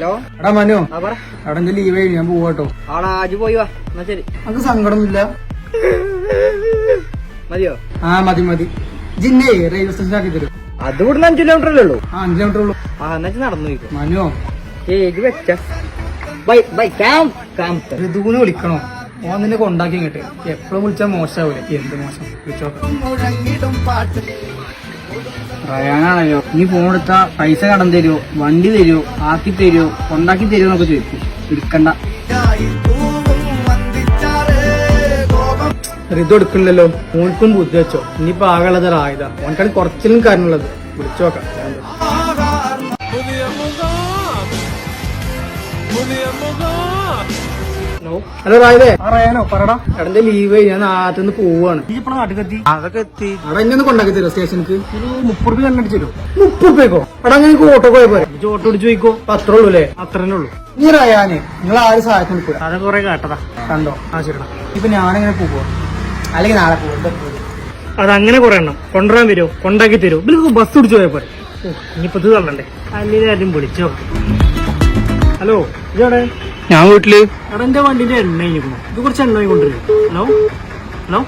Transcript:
Hello? എടാ മനു. ആ പറ. എടാ എന്റെ ലീവ് കഴിഞ്ഞു ഞാൻ പോവാട്ടോ ആടാ ആജ് പോയി വാ എന്നാ ശരി. നമുക്ക് സങ്കടമില്ല മതിയോ? ആ മതി മതി. ജിന്നെ റെയിൽവേ സ്റ്റേഷൻ ആക്കി തരും. അത് ഇവിടുന്ന് അഞ്ചു കിലോമീറ്റർ അല്ലേ ഉള്ളൂ? ആ അഞ്ച് കിലോമീറ്റർ ഉള്ളൂ. ആ എന്നാ നടന്നു പോയിക്കോ. മനു. ഏത് വെച്ച. Bye bye calm calm. ഋതുവിനെ വിളിക്കണോ? ഓൻ നിന്നെ കൊണ്ടാക്കി ഇങ്ങോട്ട്. എപ്പോഴും വിളിച്ചാൽ മോശമാവൂലേ എന്ത് മോശം? വിളിച്ചോക്കാം. പറയാനാണല്ലോ. നീ ഫോൺ എടുത്താ പൈസ കടം തരുമോ വണ്ടി തരുമോ ആക്കി തരുമോ കൊണ്ടാക്കി തരുമോ എന്നൊക്കെ ചോദിക്കും. എടുക്കണ്ട. ഇത് എടുക്കണില്ലല്ലോ. ഓൻക്കും ബുദ്ധി വെച്ചോ. ഇനിയിപ്പോ ആകെയുള്ളത് ആയതാ ഓൻക്കാണ് കുറച്ചിലും കാര്യമുള്ളത് വിളിച്ചോക്കാം ഹലോ റായതേ പറയാനോ പറടാ എടന്റെ ലീവ് ഞാൻ നാട്ടിൽ നിന്ന് പോവാണ്. ഇപ്പോഴും നാട്ടിലെത്തി അതൊക്കെ എത്തി. അവിടെ എന്നെ ഒന്ന് കൊണ്ടാക്കി തരുമോ സ്റ്റേഷനിക്ക്? ഒരു മുപ്പത് രൂപ തരും? മുപ്പത് രൂപയ്ക്കോ? എടാ അങ്ങനെ ഓട്ടോ പോയ പോരെ. ഓട്ടോ പിടിച്ച് പോയിക്കോ. അത്രേ ഉള്ളൂ അല്ലേ? അത്രേ ഉള്ളൂ. നീ റയാനെ നിങ്ങൾ ആരും സഹായത്തിന് നിൽക്കുക അതൊക്കെ കുറെ കേട്ടതാ. കണ്ടോ? ആ ശരിടാ. ഇപ്പൊ ഞാനെങ്ങനെ പോവോ. അല്ലെങ്കിൽ നാളെ പോകും അതങ്ങനെ കുറെ എണ്ണം. കൊണ്ടുവരാൻ വരുമോ കൊണ്ടാക്കി തരുമോ ഇവർക്ക് ബസ് പിടിച്ചു പോയാൽ പോരെ. ഇനിയിപ്പത് ഇനിയിപ്പോ ഇത് തള്ളണ്ടേ? അല്ലെങ്കിൽ ആരും വിളിച്ചോ. ഹലോ ഇതോടെ ഞാൻ വീട്ടിൽ. എടാ എന്റെ വണ്ടിന്റെ എണ്ണ ഇത് കുറച്ച് എണ്ണ കൊണ്ടുവരും ഹലോ? ഹലോ?